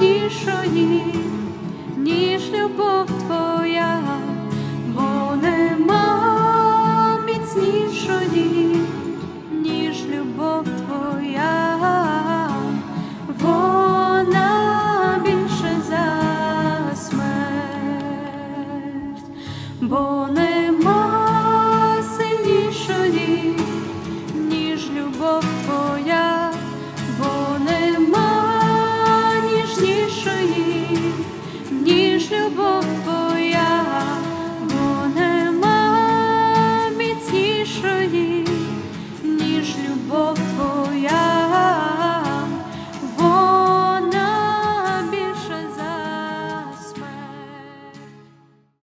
ніжнішої, ніж любов твоя, бо нема міцнішої, ніж любов твоя, вона більше за смерть, бо не